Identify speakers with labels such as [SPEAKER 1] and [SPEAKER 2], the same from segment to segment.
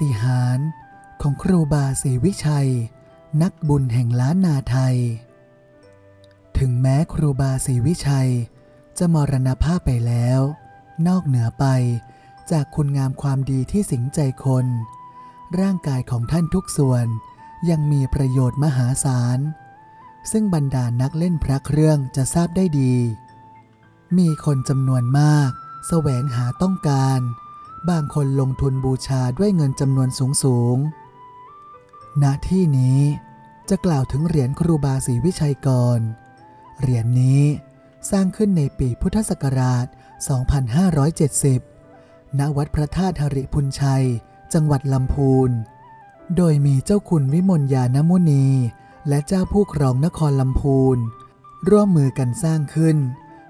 [SPEAKER 1] ฏิหารของครูบาศรีวิชัย นักบุญแห่งล้านนาไทย ถึงแม้ครูบาศรีวิชัย จะมรณภาพไปแล้ว นอกเหนือไปจากคุณงามความดีที่สิงใจคน ร่างกายของท่านทุกส่วนยังมีประโยชน์มหาศาล ซึ่งบรรดานักเล่นพระเครื่องจะทราบได้ดี มีคนจำนวนมาก แสวงหาต้องการ บางคนลงทุนบูชาด้วยเงินจำนวนสูงสูงๆณที่นี้จะกล่าวถึงเหรียญครูบาศรีวิชัยกร เหรียญนี้สร้างขึ้นในปีพุทธศักราช 2570 ณ วัดพระธาตุหริพุนชัย จังหวัดลำพูน โดยมีเจ้าคุณวิมลยานมุนี และเจ้าผู้ครองนครลำพูน ร่วมมือกันสร้างขึ้น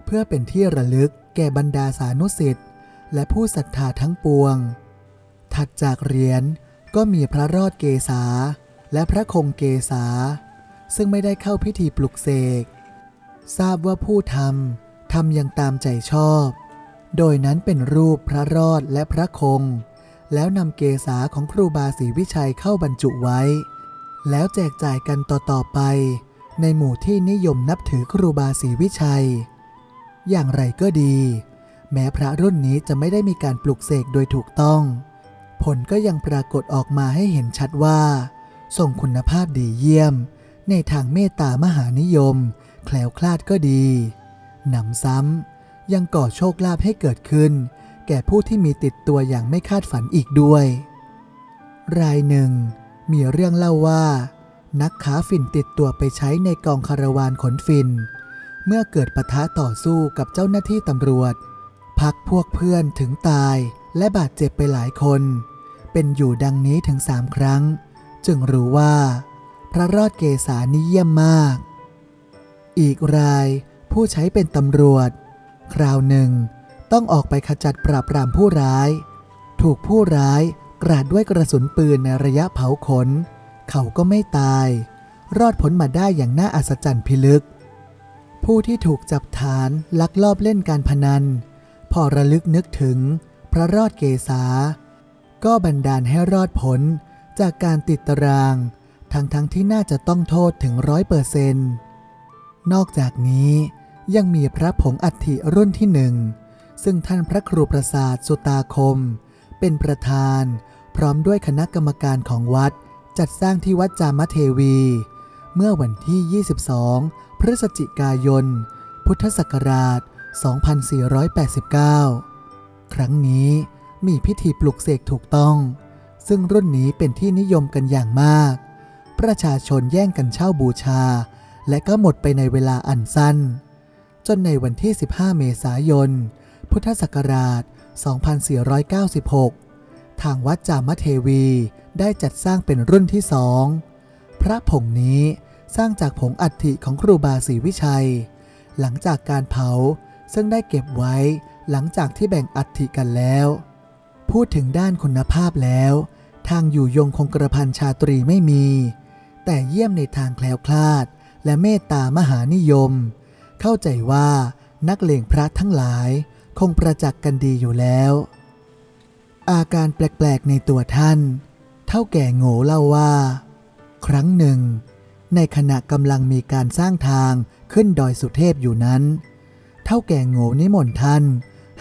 [SPEAKER 1] เพื่อเป็นที่ระลึกแก่บรรดาสานุสิทธิ์ และผู้ศรัทธาทั้งปวง ถัดจากเหรียญก็มีพระรอดเกษาและพระคงเกษา ซึ่งไม่ได้เข้าพิธีปลุกเสก ทราบว่าผู้ทำทำอย่างตามใจชอบ โดยนั้นเป็นรูปพระรอดและพระคง แล้วนำเกษาของครูบาศรีวิชัยเข้าบรรจุไว้ แล้วแจกจ่ายกันต่อๆไป ในหมู่ที่นิยมนับถือครูบาศรีวิชัย อย่างไรก็ดี แม้พระรุ่นนี้จะไม่ได้มีการปลุกเสกโดยถูกต้อง ผลก็ยังปรากฏออกมาให้เห็นชัดว่า ส่งคุณภาพดีเยี่ยม ในทางเมตตามหานิยม แคล้วคลาดก็ดีหนำซ้ำยังก่อโชคลาภให้เกิดขึ้น แก่ผู้ที่มีติดตัวอย่างไม่คาดฝันอีกด้วย รายหนึ่ง มีเรื่องเล่าว่า นักขาฝิ่นติดตัวไปใช้ในกองคาราวานขนฝิ่นเมื่อเกิดปะทะต่อสู้กับเจ้าหน้าที่ตำรวจ พักพวกเพื่อนถึงตายและบาดเจ็บไปหลายคน เป็นอยู่ดังนี้ถึงสามครั้ง จึงรู้ว่า พระรอดเกษานิเยี่ยมมาก อีกรายผู้ใช้เป็นตำรวจ คราวหนึ่ง ต้องออกไปขจัดปราบปรามผู้ร้าย ถูกผู้ร้ายกราดด้วยกระสุนปืนในระยะเผาขน เขาก็ไม่ตาย รอดพ้นมาได้อย่างน่าอัศจรรย์พิลึก ผู้ที่ถูกจับฐานลักลอบเล่นการพนัน พอระลึกนึกถึงพระรอดเกษา ก็บันดาลให้รอดพ้นจากการติดตาราง ทั้งๆที่น่าจะต้องโทษถึงร้อยเปอร์เซนนอกจากนี้ยังมีพระผงอัฐิรุ่นที่หนึ่ง ซึ่งท่านพระครูประสาทสุตาคม เป็นประธาน พร้อมด้วยคณะกรรมการของวัด จัดสร้างที่วัดจามเทวี เมื่อวันที่ 22 พฤศจิกายน พุทธศักราช 2489 ครั้งนี้มีพิธีปลุกเสกถูกต้อง ซึ่งรุ่นนี้เป็นที่นิยมกันอย่างมาก ประชาชนแย่งกันเช่าบูชา และก็หมดไปในเวลาอันสั้น จนในวันที่ 15 เมษายน พุทธศักราช 2496 ทางวัดจามเทวีได้จัดสร้างเป็นรุ่นที่สองพระผงนี้สร้างจากผงอัฐิของครูบาศรีวิชัย หลังจากการเผา ซึ่งได้เก็บไว้หลังจากที่แบ่งอัฐิกันแล้ว พูดถึงด้านคุณภาพแล้ว ทางอยู่ยงคงกระพันชาตรีไม่มี แต่เยี่ยมในทางแคล้วคลาด และเมตตามหานิยม เข้าใจว่านักเลงพระทั้งหลายคงประจักษ์กันดีอยู่แล้ว อาการแปลกๆในตัวท่าน เท่าแก่โง่เล่าว่า ครั้งหนึ่ง ในขณะกำลังมีการสร้างทางขึ้นดอยสุเทพอยู่นั้น เท่าแก่โง่นิมนต์ท่าน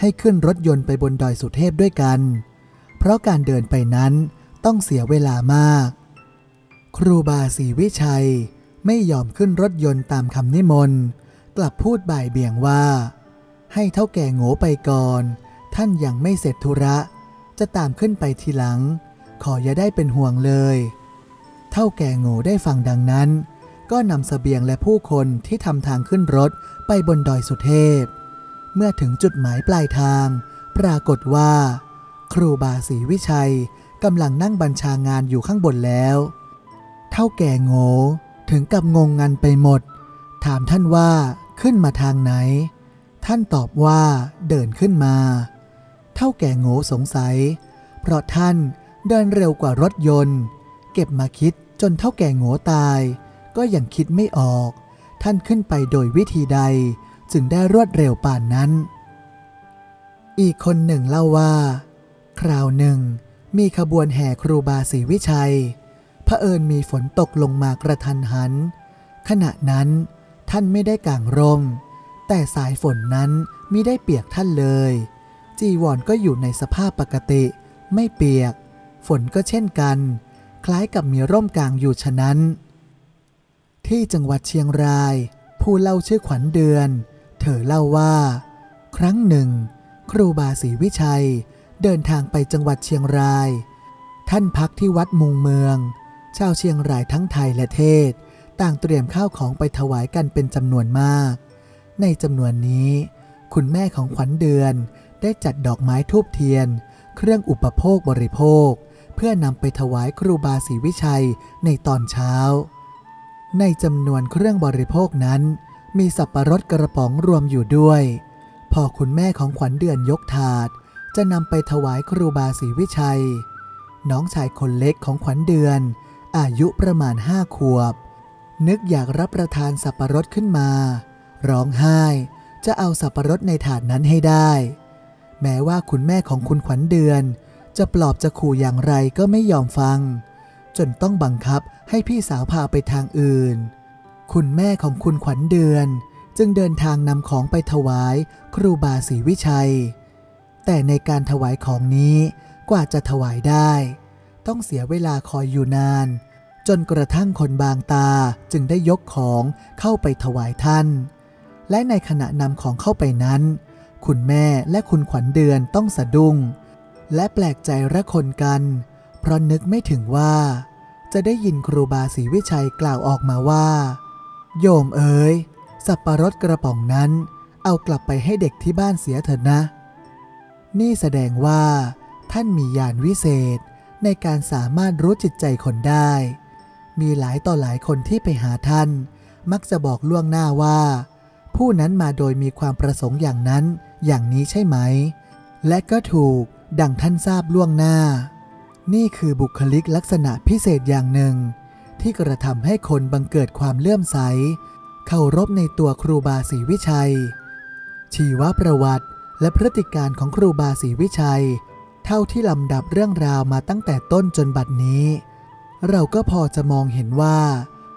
[SPEAKER 1] ให้ขึ้นรถยนต์ไปบนดอยสุเทพด้วยกัน เพราะการเดินไปนั้นต้องเสียเวลามาก ครูบาศรีวิชัยไม่ยอมขึ้นรถยนต์ตามคำนิมนต์ กลับพูดบ่ายเบี่ยงว่า ให้เท่าแก่โง่ไปก่อน ท่านยังไม่เสร็จธุระ จะตามขึ้นไปทีหลัง ขออย่าได้เป็นห่วงเลย เท่าแก่โง่ได้ฟังดังนั้น ก็นำเสบียงและผู้คนที่ทำทางขึ้นรถไปบนดอยสุเทพ เมื่อถึงจุดหมายปลายทาง ปรากฏว่า ครูบาศรีวิชัยกำลังนั่งบัญชางานอยู่ข้างบนแล้ว เท่าแก่โง่ถึงกับงงงันไปหมด ถามท่านว่าขึ้นมาทางไหน ท่านตอบว่าเดินขึ้นมา เท่าแก่โง่สงสัย เพราะท่านเดินเร็วกว่ารถยนต์ เก็บมาคิดจนเท่าแก่โง่ตาย ก็ยังคิดไม่ออก ท่านขึ้นไปโดยวิธีใดจึงได้รวดเร็วป่านนั้น อีกคนหนึ่งเล่าว่า คราวหนึ่ง มีขบวนแห่ครูบาศรีวิชัยเผอิญมีฝนตกลงมากระทันหัน ขณะนั้นท่านไม่ได้กางร่ม แต่สายฝนนั้นมิได้เปียกท่านเลย จีวรก็อยู่ในสภาพปกติ ไม่เปียก ฝนก็เช่นกัน คล้ายกับมีร่มกลางอยู่ฉะนั้น ที่จังหวัดเชียงราย ผู้เล่าชื่อขวัญเดือน เธอเล่าว่า ครั้งหนึ่ง ครูบาศรีวิชัย เดินทางไปจังหวัดเชียงราย ท่านพักที่วัดมุงเมือง ชาวเชียงรายทั้งไทยและเทศ ต่างเตรียมข้าวของไปถวายกันเป็นจำนวนมาก ในจำนวนนี้ คุณแม่ของขวัญเดือนได้จัดดอกไม้ทูบเทียน เครื่องอุปโภคบริโภค เพื่อนำไปถวายครูบาศรีวิชัยในตอนเช้า ในจำนวนเครื่องบริโภคนั้น มีสับปะรดกระป๋องรวมอยู่ด้วย พอคุณแม่ของขวัญเดือนยกถาด จะนำไปถวายครูบาศรีวิชัย น้องชายคนเล็กของขวัญเดือน อายุประมาณห้าขวบ นึกอยากรับประทานสับปะรดขึ้นมา ร้องไห้จะเอาสับปะรดในถาดนั้นให้ได้ แม้ว่าคุณแม่ของคุณขวัญเดือน จะปลอบจะขู่อย่างไรก็ไม่ยอมฟัง จนต้องบังคับ ให้พี่สาวพาไปทางอื่น คุณแม่ของคุณขวัญเดือน จึงเดินทางนำของไปถวายครูบาศรีวิชัย แต่ในการถวายของนี้กว่าจะถวายได้ ต้องเสียเวลาคอยอยู่นาน จนกระทั่งคนบางตาจึงได้ยกของเข้าไปถวายท่าน และในขณะนำของเข้าไปนั้น คุณแม่และคุณขวัญเดือนต้องสะดุ้งและแปลกใจระคนกัน เพราะนึกไม่ถึงว่า จะได้ยินครูบาศรีวิชัยกล่าวออกมาว่า โยมเอ๋ยสับปะรดกระป๋องนั้น เอากลับไปให้เด็กที่บ้านเสียเถอะนะ นี่แสดงว่า ท่านมีญาณวิเศษในการสามารถรู้จิตใจคนได้ มีหลายต่อหลายคนที่ไปหาท่าน มักจะบอกล่วงหน้าว่า ผู้นั้นมาโดยมีความประสงค์อย่างนั้นอย่างนี้ใช่ไหม และก็ถูกดังท่านทราบล่วงหน้า นี่คือบุคลิกลักษณะพิเศษอย่างหนึ่ง ที่กระทำให้คนบังเกิดความเลื่อมใส เคารพในตัวครูบาศรีวิชัย ชีวประวัติและพฤติการของครูบาศรีวิชัย เท่าที่ลำดับเรื่องราวมาตั้งแต่ต้นจนบัดนี้ เราก็พอจะมองเห็นว่า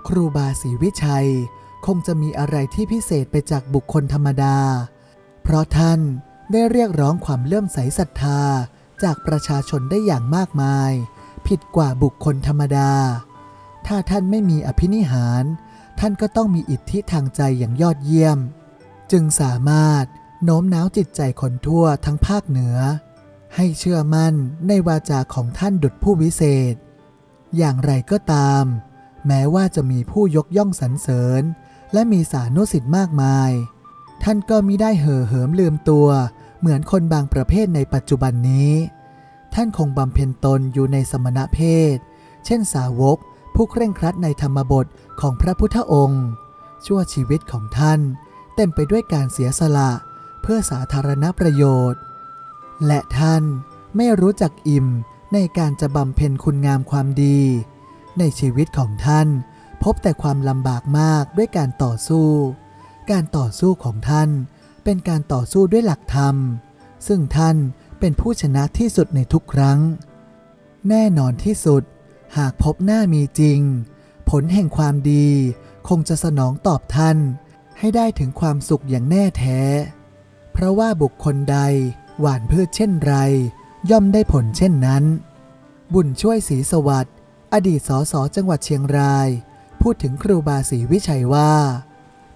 [SPEAKER 1] ครูบาศรีวิชัย คงจะมีอะไรที่พิเศษไปจากบุคคลธรรมดา เพราะท่านได้เรียกร้องความเลื่อมใสศรัทธา จากประชาชนได้อย่างมากมาย ผิดกว่าบุคคลธรรมดา ถ้าท่านไม่มีอภินิหาร ท่านก็ต้องมีอิทธิทางใจอย่างยอดเยี่ยม จึงสามารถโน้มน้าวจิตใจคนทั่วทั้งภาคเหนือ ให้เชื่อมั่นในวาจาของท่านดุจผู้วิเศษ อย่างไรก็ตาม แม้ว่าจะมีผู้ยกย่องสรรเสริญ และมีสานุสิทธิ์มากมาย ท่านก็มิได้เห่อเหิมลืมตัว เหมือนคนบางประเภทในปัจจุบันนี้ ท่านคงบำเพ็ญตนอยู่ในสมณเพศ เช่นสาวกผู้เคร่งครัดในธรรมบทของพระพุทธองค์ ชั่วชีวิตของท่าน เต็มไปด้วยการเสียสละเพื่อสาธารณประโยชน์ และท่านไม่รู้จักอิ่มในการจะบำเพ็ญคุณงามความดี ในชีวิตของท่าน พบแต่ความลำบากมากด้วยการต่อสู้ การต่อสู้ของท่าน เป็นการต่อสู้ด้วยหลักธรรม ซึ่งท่านเป็นผู้ชนะที่สุดในทุกครั้ง แน่นอนที่สุด หากพบหน้ามีจริง ผลแห่งความดีคงจะสนองตอบท่าน ให้ได้ถึงความสุขอย่างแน่แท้ เพราะว่าบุคคลใดหว่านพืชเช่นไร ย่อมได้ผลเช่นนั้น บุญช่วยศรีสวัสดิ์อดีตสสจังหวัดเชียงราย พูดถึงครูบาศรีวิชัยว่า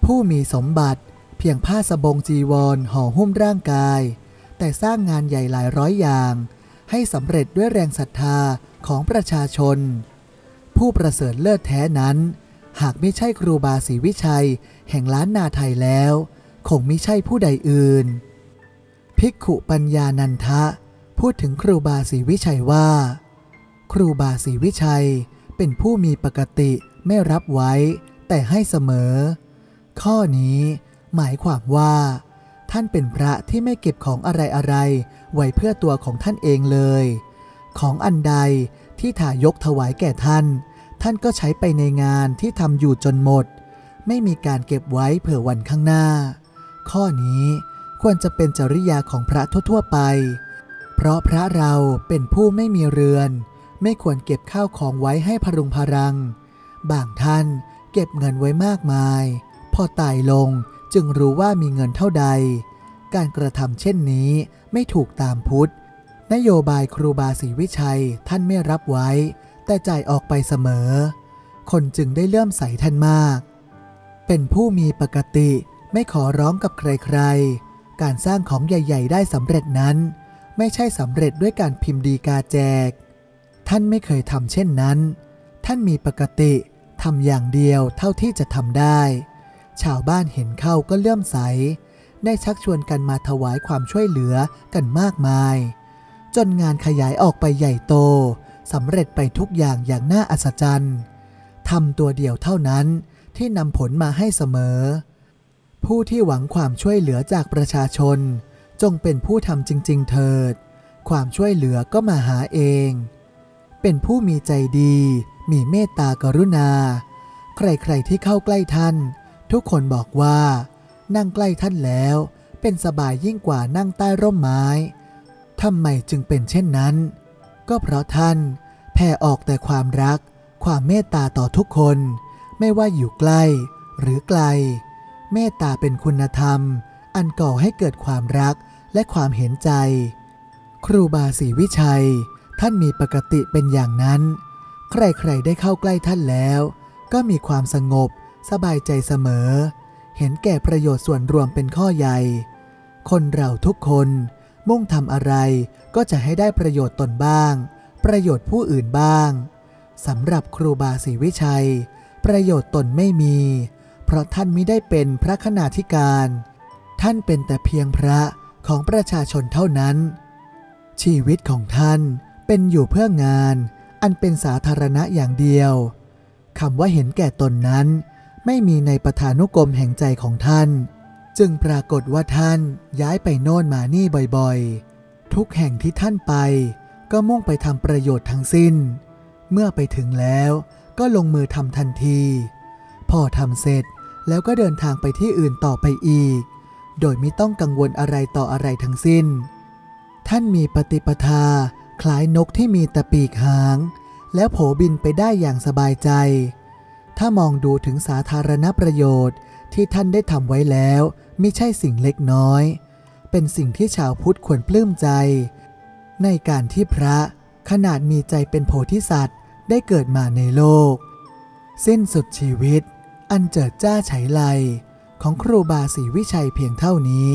[SPEAKER 1] ผู้มีสมบัติ เพียงผ้าสบงจีวรห่อหุ้มร่างกาย แต่สร้างงานใหญ่หลายร้อยอย่าง ให้สำเร็จด้วยแรงศรัทธาของประชาชน ผู้ประเสริฐเลิศแท้นั้น หากไม่ใช่ครูบาศรีวิชัย แห่งล้านนาไทยแล้ว คงไม่ใช่ผู้ใดอื่น ภิกขุปัญญานันทะ พูดถึงครูบาศรีวิชัยว่า ครูบาศรีวิชัยเป็นผู้มีปกติไม่รับไว้ แต่ให้เสมอ ข้อนี้ หมายความว่า ท่านเป็นพระที่ไม่เก็บของอะไรอะไรๆไว้เพื่อตัวของท่านเองเลย ของอันใดที่ถ่ายกถวายแก่ท่าน ท่านก็ใช้ไปในงานที่ทำอยู่จนหมด ไม่มีการเก็บไว้เผื่อวันข้างหน้า ข้อนี้ควรจะเป็นจริยาของพระทั่วๆไป เพราะพระเราเป็นผู้ไม่มีเรือน ไม่ควรเก็บข้าวของไว้ให้พรุงพรัง บางท่านเก็บเงินไว้มากมาย พอตายลง จึงรู้ว่ามีเงินเท่าใด การกระทำเช่นนี้ไม่ถูกตามพุทธ นโยบายครูบาศรีวิชัยท่านไม่รับไว้ แต่จ่ายออกไปเสมอ คนจึงได้เลื่อมใสท่านมาก เป็นผู้มีปกติไม่ขอร้องกับใครๆ การสร้างของใหญ่ ๆ ได้สำเร็จนั้น ไม่ใช่สำเร็จด้วยการพิมพ์ดีกาแจก ท่านไม่เคยทำเช่นนั้น ท่านมีปกติทำอย่างเดียวเท่าที่จะทำได้ ชาวบ้านเห็นเข้าก็เลื่อมใส ได้ชักชวนกันมาถวายความช่วยเหลือกันมากมาย จนงานขยายออกไปใหญ่โตสำเร็จไปทุกอย่างอย่างน่าอัศจรรย์ทำตัวเดียวเท่านั้นที่นำผลมาให้เสมอ ผู้ที่หวังความช่วยเหลือจากประชาชน จงเป็นผู้ทำจริง ๆ เถิด ความช่วยเหลือก็มาหาเอง เป็นผู้มีใจดี มีเมตตากรุณา ใครๆที่เข้าใกล้ท่าน ทุกคนบอกว่า นั่งใกล้ท่านแล้ว เป็นสบายยิ่งกว่านั่งใต้ร่มไม้ทำไมจึงเป็นเช่นนั้น ก็เพราะท่าน แผ่ออกแต่ความรัก ความเมตตาต่อทุกคน ไม่ว่าอยู่ใกล้หรือไกล เมตตาเป็นคุณธรรม อันก่อให้เกิดความรักและความเห็นใจ ครูบาศรีวิชัย ท่านมีปกติเป็นอย่างนั้น ใครๆได้เข้าใกล้ท่านแล้ว ก็มีความสงบ สบายใจเสมอ เห็นแก่ประโยชน์ส่วนรวมเป็นข้อใหญ่ คนเราทุกคนมุ่งทำอะไรก็จะให้ได้ประโยชน์ตนบ้าง ประโยชน์ผู้อื่นบ้างสำหรับครูบาศรีวิชัย ประโยชน์ตนไม่มี เพราะท่านไม่ได้เป็นพระคณาธิการ ท่านเป็นแต่เพียงพระของประชาชนเท่านั้น ชีวิตของท่านเป็นอยู่เพื่องาน อันเป็นสาธารณะอย่างเดียวคำว่าเห็นแก่ตนนั้น ไม่มีในประธานุกรมแห่งใจของท่าน จึงปรากฏว่าท่านย้ายไปโน่นมานี่บ่อยๆ ทุกแห่งที่ท่านไป ก็มุ่งไปทำประโยชน์ทั้งสิ้น เมื่อไปถึงแล้วก็ลงมือทำทันที พอทำเสร็จแล้วก็เดินทางไปที่อื่นต่อไปอีก โดยไม่ต้องกังวลอะไรต่ออะไรทั้งสิ้น ท่านมีปฏิปทา คล้ายนกที่มีแต่ปีกหาง แล้วโผบินไปได้อย่างสบายใจ ถ้ามองดูถึงสาธารณประโยชน์ที่ท่านได้ทำไว้แล้วไม่ใช่สิ่งเล็กน้อย เป็นสิ่งที่ชาวพุทธควรปลื้มใจ ในการที่พระขนาดมีใจเป็นโพธิสัตว์ได้เกิดมาในโลก สิ้นสุดชีวิต อันเจิดจ้าไฉไลของครูบาศรีวิชัยเพียงเท่านี้